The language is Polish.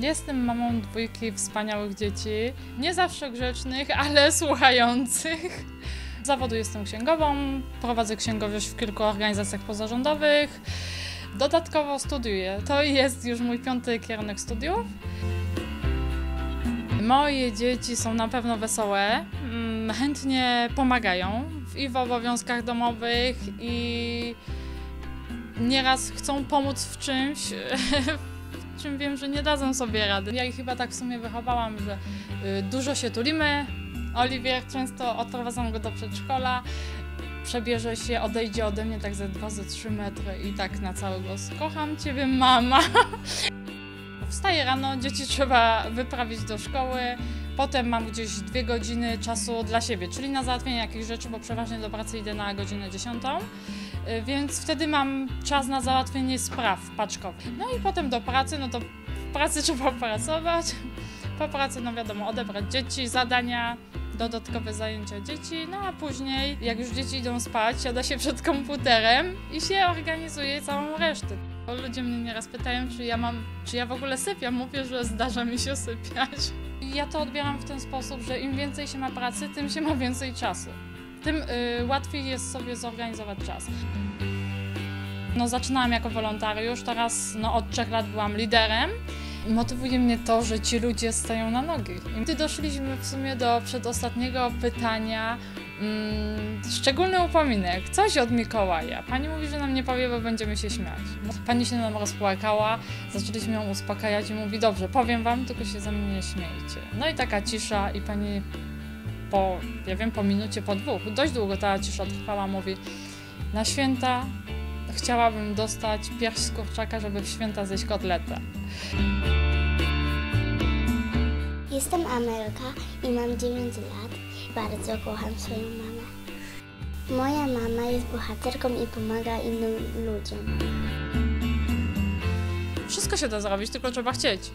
Jestem mamą dwójki wspaniałych dzieci, nie zawsze grzecznych, ale słuchających. Z zawodu jestem księgową, prowadzę księgowość w kilku organizacjach pozarządowych. Dodatkowo studiuję. To jest już mój piąty kierunek studiów. Moje dzieci są na pewno wesołe, mm, chętnie pomagają i w obowiązkach domowych i nieraz chcą pomóc w czymś, czym wiem, że nie dadzą sobie rady. Ja ich chyba tak w sumie wychowałam, że y, dużo się tulimy. Oliwier często odprowadzam go do przedszkola, przebierze się, odejdzie ode mnie tak ze 2-3 metry i tak na cały głos kocham Ciebie mama. Wstaję rano, dzieci trzeba wyprawić do szkoły, potem mam gdzieś dwie godziny czasu dla siebie, czyli na załatwienie jakichś rzeczy, bo przeważnie do pracy idę na godzinę 10. Y, Więc wtedy mam czas na załatwienie spraw paczkowych. No i potem do pracy, no to w pracy trzeba pracować. Po pracy, no wiadomo, odebrać dzieci, zadania, dodatkowe zajęcia dzieci, no a później, jak już dzieci idą spać, siada się przed komputerem i się organizuje całą resztę. Ludzie mnie nieraz pytają, czy ja mam, czy ja w ogóle sypiam. Mówię, że zdarza mi się sypiać. Ja to odbieram w ten sposób, że im więcej się ma pracy, tym się ma więcej czasu. Tym y, łatwiej jest sobie zorganizować czas. No, zaczynałam jako wolontariusz, teraz no, od trzech lat byłam liderem. Motywuje mnie to, że ci ludzie stają na nogi. I gdy doszliśmy w sumie do przedostatniego pytania, mm, szczególny upominek, coś od Mikołaja. Pani mówi, że nam nie powie, bo będziemy się śmiać. Pani się nam rozpłakała, zaczęliśmy ją uspokajać i mówi, dobrze, powiem wam, tylko się ze mnie nie śmiejcie. No i taka cisza i pani po, ja wiem, po minucie, po dwóch, dość długo ta cisza trwała, mówi, na święta chciałabym dostać pierś z kurczaka, żeby w święta zjeść kotletę. Jestem Amelka i mam 9 lat. Bardzo kocham swoją mamę. Moja mama jest bohaterką i pomaga innym ludziom. Wszystko się da zrobić, tylko trzeba chcieć.